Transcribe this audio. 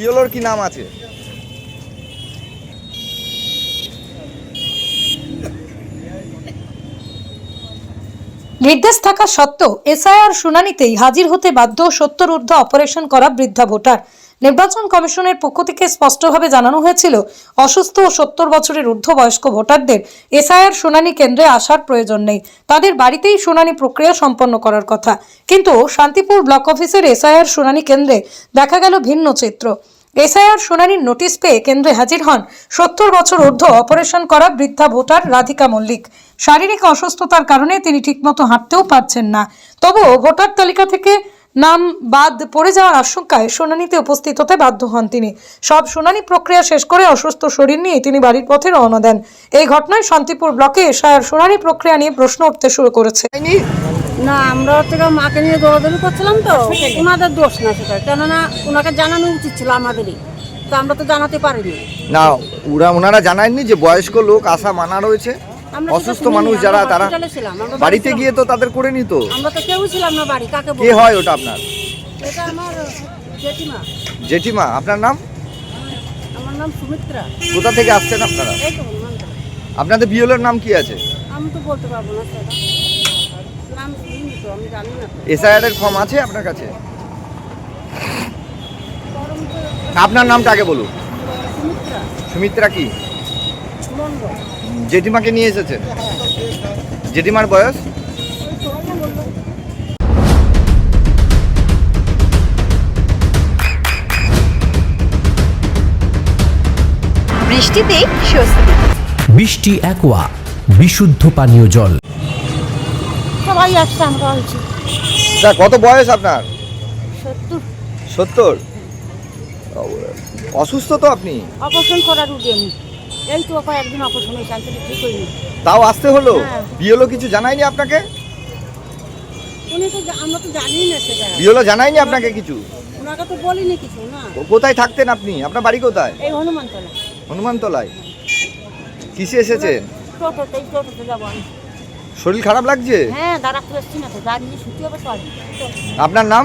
ইয়েলোর কি নাম আছে? নির্দেশ থাকা সত্ত্বেও এসআইআর শুনানিতেই হাজির হতে বাধ্য সত্তর ঊর্ধ্ব অপারেশন করা বৃদ্ধা ভোটার। নির্বাচন কমিশনের পক্ষ থেকে স্পষ্টভাবে জানানো হয়েছিল, অসুস্থ ও সত্তর বছরের ঊর্ধ্ব বয়স্ক ভোটারদের এসআইআর শুনানি কেন্দ্রে আসার প্রয়োজন নেই। তাদের বাড়িতেই শুনানি প্রক্রিয়া সম্পন্ন করার কথা। কিন্তু শান্তিপুর ব্লক অফিসের এসআইআর শুনানি কেন্দ্রে দেখা গেল ভিন্ন চিত্র। এসআইআর শুনানির নোটিশ পেয়ে কেন্দ্রে হাজির হন সত্তর বছর ঊর্ধ্ব অপারেশন করা বৃদ্ধা ভোটার রাধিকা মল্লিক। শারীরিক অসুস্থতার কারণে তিনি ঠিকমতো হাঁটতেও পারছেন না। তবুও ভোটার তালিকা থেকে নাম বাদ পড়ে যাওয়ার আশঙ্কায় শুনানিতে উপস্থিত হতে বাধ্য হন তিনি। সব শুনানি প্রক্রিয়া শেষ করে অসুস্থ শরীর নিয়ে তিনি বাড়ির পথে রওনা দেন। এই ঘটনায় শান্তিপুর ব্লকে এসআইআর শুনানি প্রক্রিয়া নিয়ে প্রশ্ন উঠতে শুরু করেছে। না আমরা হচ্ছে মাকে নিয়ে দৌড়াদৌড়ি করছিলাম তো। ওনাদের দোষ না সেটা। কেননা ওনাকে জানানো উচিত ছিল আমাদেরই। তো আমরা তো জানাতে পারিনি। না ওরা ওনারা জানায়নি যে বয়স্ক লোক আসা মানা রয়েছে। অসুস্থ মানুষ যারা তারা বাড়িতে গিয়ে তো তাদের করে নিত। আমরা তো কেউ ছিলাম না বাড়ি কাকে কে হয় ওটা আপনার? এটা আমার জেঠিমা। জেঠিমা আপনার নাম? আমার নাম সুমিত্রা। কোথা থেকে আসছেন আপনারা। আপনাদের বিয়লের নাম কি আছে? আমি তো বলতে পারব না সেটা। নাম শুনিনি তো আমি জানি না। এসআইআর এর ফর্ম আছে আপনার কাছে? আপনার নামটা আগে বলুন। সুমিত্রা। সুমিত্রা কি? মন্ডল জেঠিমাকে নিয়ে এসেছেন? জেঠিমার বয়স? বৃষ্টিতে স্বস্তি। বৃষ্টি অ্যাকোয়া বিশুদ্ধ পানীয় জল। সবাই আসছে আমরা হয়েছি কত বয়স আপনার? সত্তর। সত্তর? অসুস্থ তো আপনি? অপারেশন করার রুগী আমি এই তো কয়েকদিন অপারেশন হয়েছে আমি ঠিক হয়নি তাও আসতে হলো? হ্যাঁ। বিয়লো কিছু জানায়নি আপনাকে? উনি তো আমরা তো জানি না সেটা। বিয়লো জানায়নি আপনাকে কিছু? ওনাকে তো বলিনি কিছু না। কোথায় থাকতেন আপনি? আপনার বাড়ি কোথায়? এই হনুমানতলা হনুমানতলায়? কিসে এসেছেন? টোটোতে এই টোটোতে যাব আমি। শরীর খারাপ লাগছে? হ্যাঁ দাঁড়াতে পারছি না তো দাঁড়িয়ে হবে আপনার নাম?